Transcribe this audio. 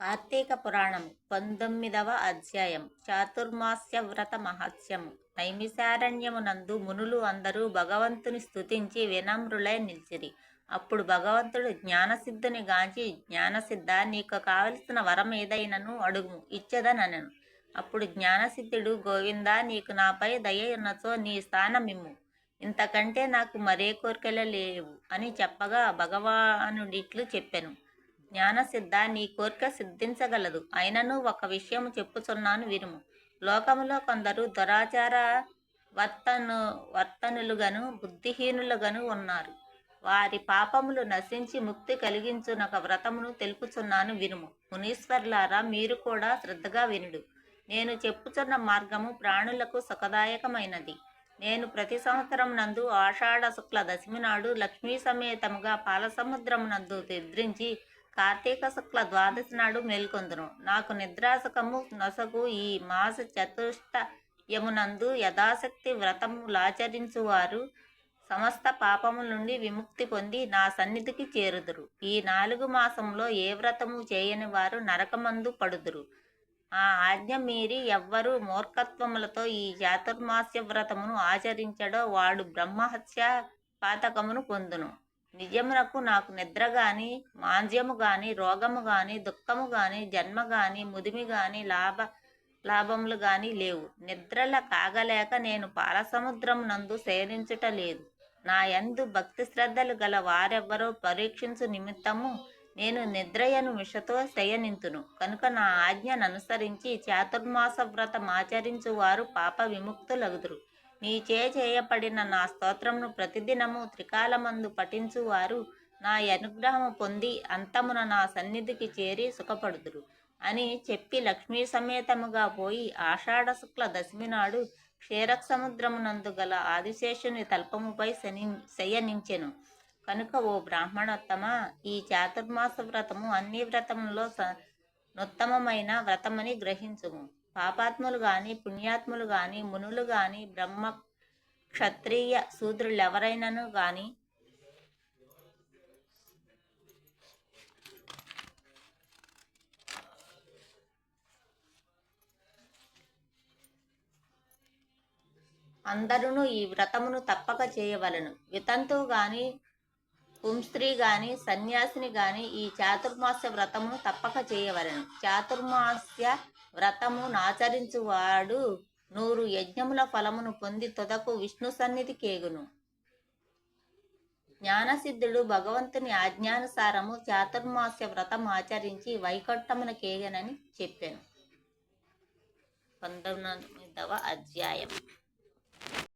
కార్తీక పురాణం పంతొమ్మిదవ అధ్యాయం. చాతుర్మాస్య వ్రత మహత్యము. నైమిసారణ్యమునందు మునులు అందరూ భగవంతుని స్థుతించి వినమ్రులై నిలిచిరి. అప్పుడు భగవంతుడు జ్ఞానసిద్ధుని గాంచి జ్ఞానసిద్ధ నీకు కావలసిన వరం ఏదైనను అడుగుము ఇచ్చదనను. అప్పుడు జ్ఞానసిద్ధుడు గోవిందా నీకు నాపై దయ ఉన్నచో నీ స్థానమిమ్ము. ఇంతకంటే నాకు మరే కోరికలు లేవు అని చెప్పగా భగవానుడిట్లు చెప్పెను. జ్ఞానసిద్ధ నీ కోరిక సిద్ధించగలదు. అయినను ఒక విషయం చెప్పుచున్నాను వినుము. లోకములో కొందరు దురాచార వర్తను వర్తనులుగాను బుద్ధిహీనులుగాను ఉన్నారు. వారి పాపములు నశించి ముక్తి కలిగించునొక వ్రతమును తెలుపుచున్నాను వినుము. మునీశ్వర్లారా మీరు కూడా శ్రద్ధగా వినుడు. నేను చెప్పుచున్న మార్గము ప్రాణులకు సుఖదాయకమైనది. నేను ప్రతి సంవత్సరం నందు ఆషాఢ శుక్ల దశమి నాడు లక్ష్మీ సమేతముగా పాలసముద్రమునందు నిద్రించి కార్తీక శుక్ల ద్వాదశి నాడు మేల్కొందును. నాకు నిద్రాసకము నొసగు ఈ మాస చతుష్ట యమునందు యథాశక్తి వ్రతములాచరించువారు సమస్త పాపముల నుండి విముక్తి పొంది నా సన్నిధికి చేరుదురు. ఈ నాలుగు మాసంలో ఏ వ్రతము చేయని వారు నరకమందు పడుదురు. ఆ ఆజ్ఞ మీరి ఎవ్వరు మూర్ఖత్వములతో ఈ చాతుర్మాస్య వ్రతమును ఆచరించడో వాడు బ్రహ్మహత్య పాతకమును పొందును. నిజమునకు నాకు నిద్ర గాని మాంద్యము గాని రోగము గాని దుఃఖము గాని జన్మ గాని ముదిమి గాని లాభ లాభములు గాని లేవు. నిద్రల కాగలేక నేను పాలసముద్రం నందు శయనించుట లేదు. నా యందు భక్తి శ్రద్ధలు గల వారెవ్వరో పరీక్షించు నిమిత్తము నేను నిద్రయను మిషతో శయనింతును కనుక నా ఆజ్ఞను అనుసరించి చాతుర్మాస వ్రతం ఆచరించు వారు పాప విముక్తులగుదురు. నీచే చేయబడిన నా స్తోత్రమును ప్రతిదినము త్రికాలమందు పఠించువారు. నా అనుగ్రహము పొంది అంతమున నా సన్నిధికి చేరి సుఖపడుదురు. అని చెప్పి లక్ష్మీ సమేతముగా పోయి ఆషాఢ శుక్ల దశమి నాడు క్షీరక్ సముద్రమునందు గల ఆదిశేషుని తల్పముపై శని శయనించెను. కనుక ఓ బ్రాహ్మణోత్తమ ఈ చాతుర్మాస వ్రతము అన్ని వ్రతములలో నుత్తమమైన వ్రతమని గ్రహించుము. పాపాత్ములు కానీ పుణ్యాత్ములు కానీ మునులు కానీ బ్రహ్మ క్షత్రియ శూద్రులు ఎవరైనాను కానీ అందరూ ఈ వ్రతమును తప్పక చేయవలను. వితంతువు గాని పుంస్త్రీ గాని సన్యాసిని గాని ఈ చాతుర్మాస్య వ్రతమును తప్పక చేయవలను. చాతుర్మాస్య వ్రతము నాచరించువాడు నూరు యజ్ఞముల ఫలమును పొంది తొదకు విష్ణు సన్నిధి కేగును. జ్ఞానసిద్ధుడు భగవంతుని ఆజ్ఞానుసారము చాతుర్మాస్య వ్రతం ఆచరించి వైకుంఠమున కేగనని చెప్పాను. పంతొమ్మిదవ అధ్యాయం.